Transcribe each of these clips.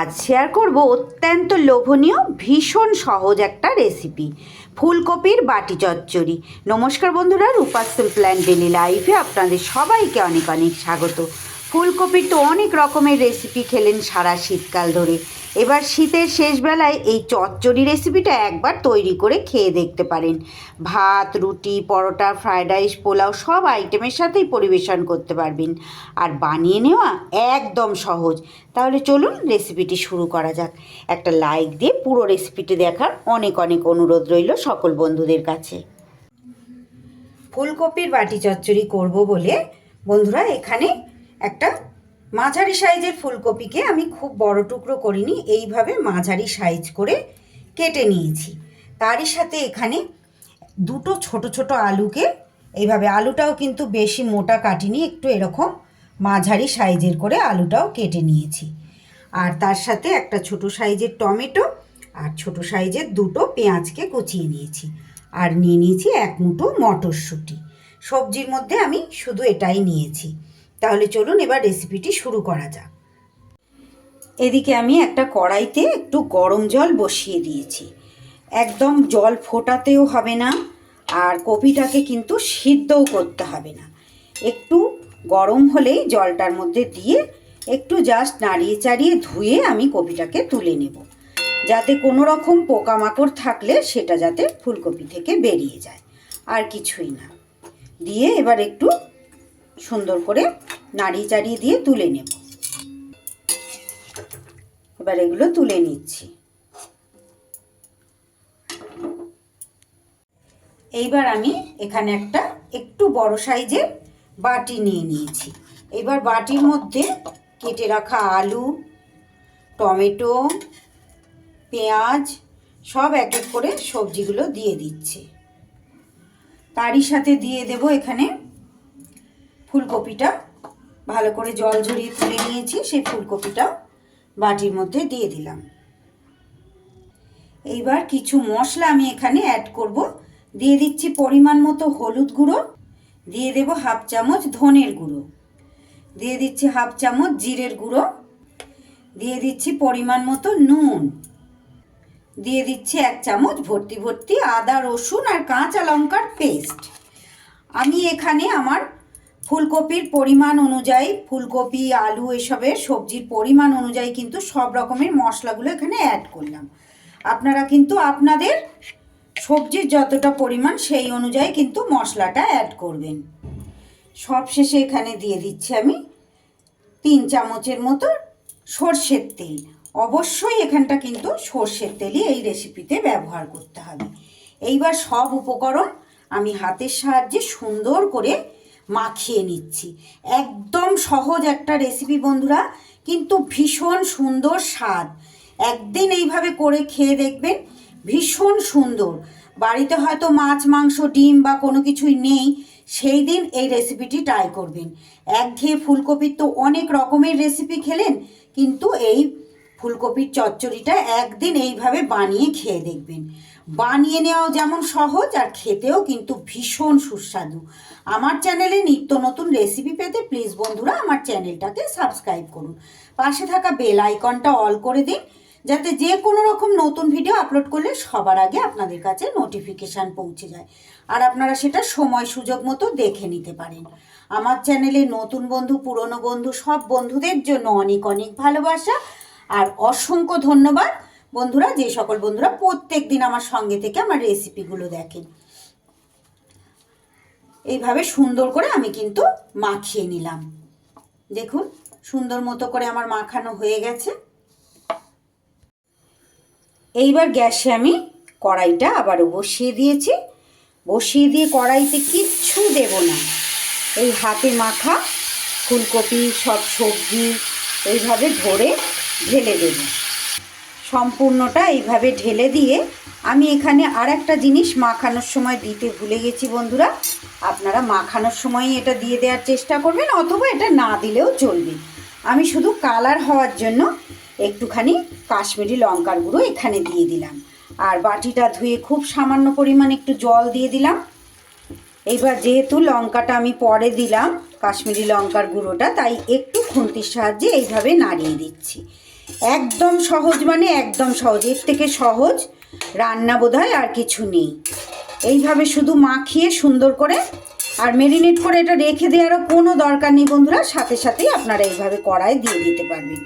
আজ শেয়ার করব অত্যন্ত লোভনীয়, ভীষণ সহজ একটা রেসিপি ফুলকপির বাটি চচ্চড়ি। নমস্কার বন্ধুরা, রূপা সিম্পল অ্যান্ড ডেলি লাইফে আপনাদের সবাইকে অনেক অনেক স্বাগত। ফুলকপির তো অনেক রকমের রেসিপি খেলেন সারা শীতকাল ধরে। এবার শীতের শেষ বেলায় এই চচ্চড়ি রেসিপিটা একবার তৈরি করে খেয়ে দেখতে পারেন। ভাত, রুটি, পরোটা ফ্রায়েড রাইস পোলাও সব আইটেমের সাথেই পরিবেশন করতে পারবেন। আর বানিয়ে নেওয়া একদম সহজ। তাহলে চলুন রেসিপিটি শুরু করা যাক। একটা লাইক দিয়ে পুরো রেসিপিটি দেখার অনেক অনেক অনুরোধ রইল সকল বন্ধুদের কাছে। ফুলকপির বাটি চচ্চড়ি করব বলে বন্ধুরা এখানে একটা মাঝারি সাইজের ফুলকপিকে আমি খুব বড় টুকরো করিনি, এইভাবে মাঝারি সাইজ করে কেটে নিয়েছি। তারই সাথে এখানে দুটো ছোট ছোট আলুকে, এইভাবে আলুটাও কিন্তু বেশি মোটা কাটিনি, একটু এরকম মাঝারি সাইজের করে আলুটাও কেটে নিয়েছি। আর তার সাথে একটা ছোট সাইজের টমেটো আর ছোট সাইজের দুটো পেঁয়াজকে কুচিয়ে নিয়েছি। আর নিয়ে নিয়েছি এক মুঠো মটরশুঁটি। সবজির মধ্যে আমি শুধু এটাই নিয়েছি। তাহলে চলুন এবার রেসিপিটি শুরু করা যাক। এদিকে আমি একটা কড়াইতে একটু গরম জল বসিয়ে দিয়েছি। একদম জল ফোটাতেও হবে না আর কপিটাকে কিন্তু সিদ্ধও করতে হবে না। একটু গরম হলেই জলটার মধ্যে দিয়ে একটু জাস্ট নাড়িয়ে চাড়িয়ে ধুয়ে আমি কপিটাকে তুলে নেব। যাতে কোনো রকম পোকামাকড় থাকলে সেটা যাতে ফুলকপি থেকে বেরিয়ে যায়। আর কিছুই না। দিয়ে এবার একটু সুন্দর করে নাড়িয়ে চাড়িয়ে দিয়ে তুলে নেব। এবার এগুলো তুলে নিচ্ছি। এইবার আমি এখানে একটা একটু বড় সাইজের বাটি নিয়ে নিয়েছি। এবার বাটির মধ্যে কেটে রাখা আলু, টমেটো, পেঁয়াজ সব এক এক করে সবজিগুলো দিয়ে দিচ্ছে। তারই সাথে দিয়ে দেব এখানে ফুলকপিটা ভালো করে জল ঝরিয়ে তুলে নিয়েছি, সেই ফুলকপিটা বাটির মধ্যে দিয়ে দিলাম। এইবার কিছু মশলা আমি এখানে অ্যাড করব। দিয়ে দিচ্ছি পরিমাণ মতো হলুদ গুঁড়ো, দিয়ে দেব হাফ চামচ ধনের গুঁড়ো, দিয়ে দিচ্ছি হাফ চামচ জিরের গুঁড়ো, দিয়ে দিচ্ছি পরিমাণ মতো নুন, দিয়ে দিচ্ছি এক চামচ ভর্তি ভর্তি আদা রসুন আর কাঁচা লঙ্কার পেস্ট। আমি এখানে আমার ফুলকপির পরিমাণ অনুযায়ী ফুলকপি, আলু এসবের সবজির পরিমাণ অনুযায়ী কিন্তু সব রকমের মশলাগুলো এখানে অ্যাড করলাম। আপনারা কিন্তু আপনাদের সবজির যতটা পরিমাণ সেই অনুযায়ী কিন্তু মশলাটা অ্যাড করবেন। সব শেষে এখানে দিয়ে দিচ্ছি আমি তিন চামচের মতো সর্ষের তেল। অবশ্যই এখানটা কিন্তু সর্ষের তেলই এই রেসিপিতে ব্যবহার করতে হবে। এইবার সব উপকরণ আমি হাতের সাহায্যে সুন্দর করে মাখিয়ে নিচ্ছি। একদম সহজ একটা রেসিপি বন্ধুরা, কিন্তু ভীষণ সুন্দর স্বাদ। একদিন এইভাবে করে খেয়ে দেখবেন ভীষণ সুন্দর। বাড়িতে হয়তো মাছ, মাংস, ডিম বা কোনো কিছুই নেই, সেই দিন এই রেসিপিটি ট্রাই করবেন। একঘেয়ে ফুলকপির তো অনেক রকমের রেসিপি খেলেন, কিন্তু এই ফুলকপির চচ্চড়িটা একদিন এইভাবে বানিয়ে খেয়ে দেখবেন। বানিয়ে নেওয়াও যেমন সহজ আর খেতেও কিন্তু ভীষণ সুস্বাদু। আমার চ্যানেলে নিত্য নতুন রেসিপি পেতে প্লিজ বন্ধুরা আমার চ্যানেলটাকে সাবস্ক্রাইব করুন। পাশে থাকা বেল আইকনটা অল করে দিন, যাতে যে কোনো রকম নতুন ভিডিও আপলোড করলে সবার আগে আপনাদের কাছে নোটিফিকেশান পৌঁছে যায়। আর আপনারা সেটা সময় সুযোগ মতো দেখে নিতে পারেন। আমার চ্যানেলে নতুন বন্ধু, পুরনো বন্ধু, সব বন্ধুদের জন্য অনেক অনেক ভালোবাসা আর অসংখ্য ধন্যবাদ। বন্ধুরা, যে সকল বন্ধুরা প্রত্যেক দিন আমার সঙ্গে থেকে আমার রেসিপিগুলো দেখেন এইভাবে সুন্দর করে আমি কিন্তু মাখিয়ে নিলাম। দেখুন, সুন্দর মতো করে আমার মাখানো হয়ে গেছে। এইবার গ্যাসে আমি কড়াইটা আবারও বসিয়ে দিয়েছি। বসিয়ে দিয়ে কড়াইতে কিচ্ছু দেব না। এই হাতে মাখা ফুলকপি, সব সবজি, এইভাবে ধরে ঢেলে দেব। সম্পূর্ণটা এইভাবে ঢেলে দিয়ে আমি এখানে আর একটা জিনিস মাখানোর সময় দিতে ভুলে গেছি বন্ধুরা। আপনারা মাখানোর সময় এটা দিয়ে দেওয়ার চেষ্টা করবেন অথবা এটা না দিলেও চলবে। আমি শুধু কালার হওয়ার জন্য একটুখানি কাশ্মীরি লঙ্কার গুঁড়ো এখানে দিয়ে দিলাম। আর বাটিটা ধুয়ে খুব সামান্য পরিমাণ একটু জল দিয়ে দিলাম। এইবার যেহেতু লঙ্কাটা আমি পরে দিলাম, কাশ্মীরি লঙ্কার গুঁড়োটা, তাই একটু খুন্তির সাহায্যে এইভাবে নাড়িয়ে দিচ্ছি। একদম সহজ মানে একদম সহজ। এর থেকে সহজ রান্না বোধহয় আর কিছু নেই। এইভাবে শুধু মাখিয়ে সুন্দর করে আর মেরিনেট করে এটা রেখে দেওয়ারও কোনো দরকার নেই বন্ধুরা। সাথে সাথেই আপনারা এইভাবে কড়াই দিয়ে দিতে পারবেন।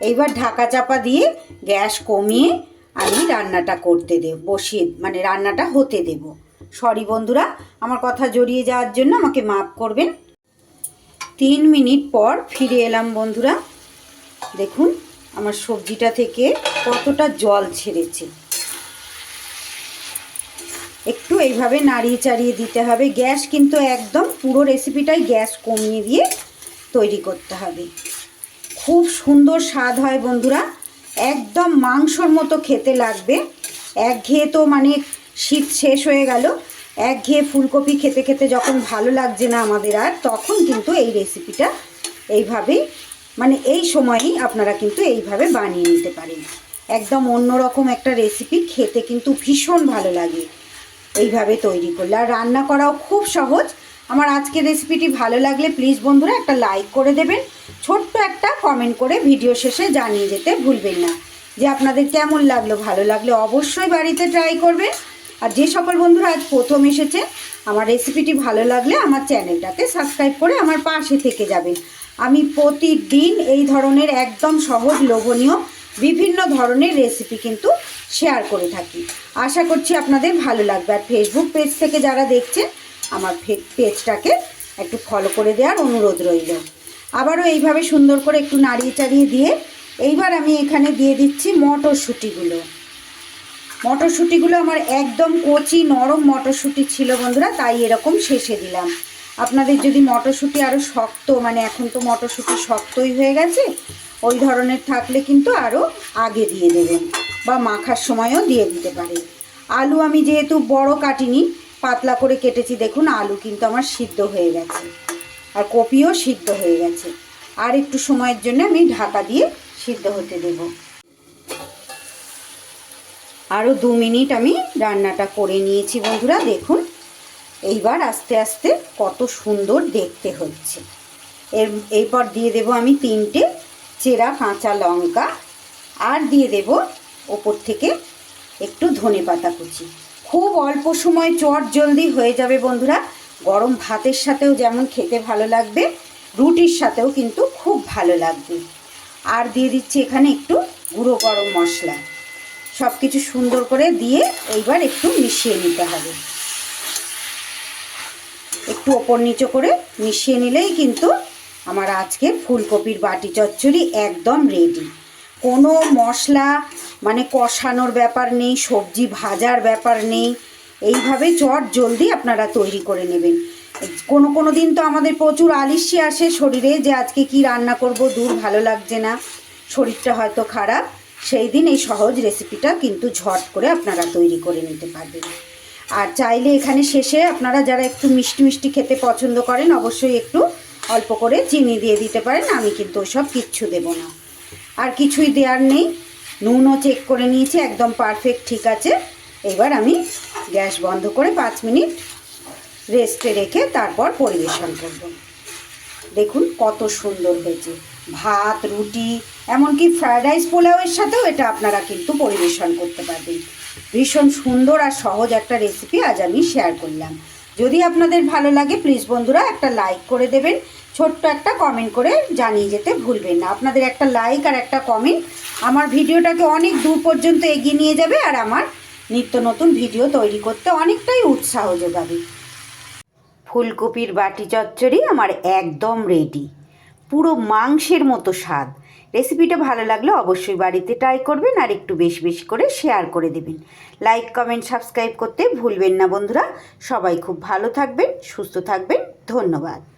এইবার ঢাকা চাপা দিয়ে গ্যাস কমিয়ে আমি রান্নাটা করতে দেব, বসিয়ে মানে রান্নাটা হতে দেব। সরি বন্ধুরা, আমার কথা জড়িয়ে যাওয়ার জন্য আমাকে মাফ করবেন। তিন মিনিট পর ফিরে এলাম বন্ধুরা। দেখুন আমার সবজিটা থেকে কতটা জল ছেড়েছে। একটু এইভাবে নাড়িয়ে চাড়িয়ে দিতে হবে। গ্যাস কিন্তু একদম পুরো রেসিপিটাই গ্যাস কমিয়ে দিয়ে তৈরি করতে হবে। খুব সুন্দর স্বাদ হয় বন্ধুরা। একদম মাংসর মতো খেতে লাগবে। একঘেয়ে তো মানে শীত শেষ হয়ে গেল। একঘেয়ে ফুলকপি খেতে খেতে যখন ভালো লাগছে না আমাদের আর, তখন কিন্তু এই রেসিপিটা এইভাবেই মানে এই সময়েই আপনারা কিন্তু এইভাবে বানিয়ে নিতে পারেন। একদম অন্যরকম একটা রেসিপি খেতে কিন্তু ভীষণ ভালো লাগে এইভাবে তৈরি করলে। আর রান্না করাও খুব সহজ। আমার আজকের রেসিপিটি ভালো লাগলে প্লিজ বন্ধুরা একটা লাইক করে দেবেন। ছোট্ট একটা কমেন্ট করে ভিডিও শেষে জানিয়ে যেতে ভুলবেন না। যে আপনাদের কেমন লাগল, ভালো লাগলে অবশ্যই বাড়িতে ট্রাই করবেন। আর যে সকল বন্ধুরা আজ প্রথম এসেছে, আমার রেসিপিটি ভালো লাগলে আমার চ্যানেলটাকে সাবস্ক্রাইব করে আমার পাশে থেকে যাবেন। আমি প্রতিদিন এই ধরনের একদম সহজ লোভনীয় বিভিন্ন ধরনের রেসিপি কিন্তু শেয়ার করে থাকি। আশা করছি আপনাদের ভালো লাগবে। আর ফেসবুক পেজ থেকে যারা দেখছেন, আমার পেজটাকে একটু ফলো করে দেওয়ার অনুরোধ রইল। আবারও এইভাবে সুন্দর করে একটু নাড়িয়ে চাড়িয়ে দিয়ে এইবার আমি এখানে দিয়ে দিচ্ছি মটরশুঁটিগুলো। মটরশুঁটিগুলো আমার একদম কচি নরম মটরশুঁটি ছিল বন্ধুরা, তাই এরকম শেষে দিলাম। আপনাদের যদি মটরশুঁটি আরও শক্ত মানে এখন তো মটরশুঁটি শক্তই হয়ে গেছে, ওই ধরনের থাকলে কিন্তু আরও আগে দিয়ে দেবেন বা মাখার সময়ও দিয়ে দিতে পারেন। আলু আমি যেহেতু বড় কাটিনি, পাতলা করে কেটেছি, দেখুন আলু কিন্তু আমার সিদ্ধ হয়ে গেছে আর কপিও সিদ্ধ হয়ে গেছে। আর একটু সময়ের জন্য আমি ঢাকা দিয়ে সিদ্ধ হতে দেব। আরও দু মিনিট আমি রান্নাটা করে নিয়েছি বন্ধুরা, দেখুন এইবার আস্তে আস্তে কত সুন্দর দেখতে হচ্ছে। এর, এরপর দিয়ে দেব আমি তিনটে চেরা কাঁচা লঙ্কা, আর দিয়ে দেব ওপর থেকে একটু ধনে পাতা কুচি। খুব অল্প সময় চট জলদি হয়ে যাবে বন্ধুরা। গরম ভাতের সাথেও যেমন খেতে ভালো লাগবে, রুটির সাথেও কিন্তু খুব ভালো লাগবে। আর দিয়ে দিচ্ছি এখানে একটু গুঁড়ো গরম মশলা। সব কিছু সুন্দর করে দিয়ে এইবার একটু মিশিয়ে নিতে হবে। একটু ওপর নিচে করে মিশিয়ে নিলেই কিন্তু আমার আজকে ফুলকপির বাটি চচ্চড়ি একদম রেডি কোনো মশলা মানে কষানোর ব্যাপার নেই, সবজি ভাজার ব্যাপার নেই, এইভাবে চট জলদি আপনারা তৈরি করে নেবেন। কোনো কোনো দিন তো আমাদের প্রচুর আলিস্যি আসে শরীরে যে আজকে কি রান্না করব, দূর ভালো লাগছে না, শরীরটা হয়তো খারাপ, সেই দিন এই সহজ রেসিপিটা কিন্তু ঝট করে আপনারা তৈরি করে নিতে পারবেন। আর চাইলে এখানে শেষে আপনারা যারা একটু মিষ্টি মিষ্টি খেতে পছন্দ করেন, অবশ্যই একটু অল্প করে চিনি দিয়ে দিতে পারেন। আমি কিন্তু ওসব কিচ্ছু দেব না। আর কিছুই দেওয়ার নেই। নুনও চেক করে নিয়েছি, একদম পারফেক্ট ঠিক আছে। এবার আমি গ্যাস বন্ধ করে পাঁচ মিনিট রেস্টে রেখে তারপর পরিবেশন করব। দেখুন কত সুন্দর হয়েছে। ভাত, রুটি, এমনকি ফ্রায়েড রাইস পোলাওয়ের সাথেও এটা আপনারা কিন্তু পরিবেশন করতে পারবেন। ভীষণ সুন্দর আর সহজ একটা রেসিপি আজ আমি শেয়ার করলাম। যদি আপনাদের ভালো লাগে প্লিজ বন্ধুরা, একটা লাইক করে দেবেন। ছোট্ট একটা কমেন্ট করে জানিয়ে যেতে ভুলবেন না। আপনাদের একটা লাইক আর একটা কমেন্ট আমার ভিডিওটাকে অনেক দূর পর্যন্ত এগিয়ে নিয়ে যাবে আর আমার নিত্য নতুন ভিডিও তৈরি করতে অনেকটাই উৎসাহ যোগাবে। ফুলকপির বাটি চচ্চড়ি আমার একদম রেডি পুরো মাংসের মতো স্বাদ। রেসিপিটা ভালো লাগলে অবশ্যই বাড়িতে ট্রাই করবেন আর একটু বেশি বেশি করে শেয়ার করে দেবেন। লাইক কমেন্ট সাবস্ক্রাইব করতে ভুলবেন না বন্ধুরা। সবাই খুব ভালো থাকবেন, সুস্থ থাকবেন। ধন্যবাদ।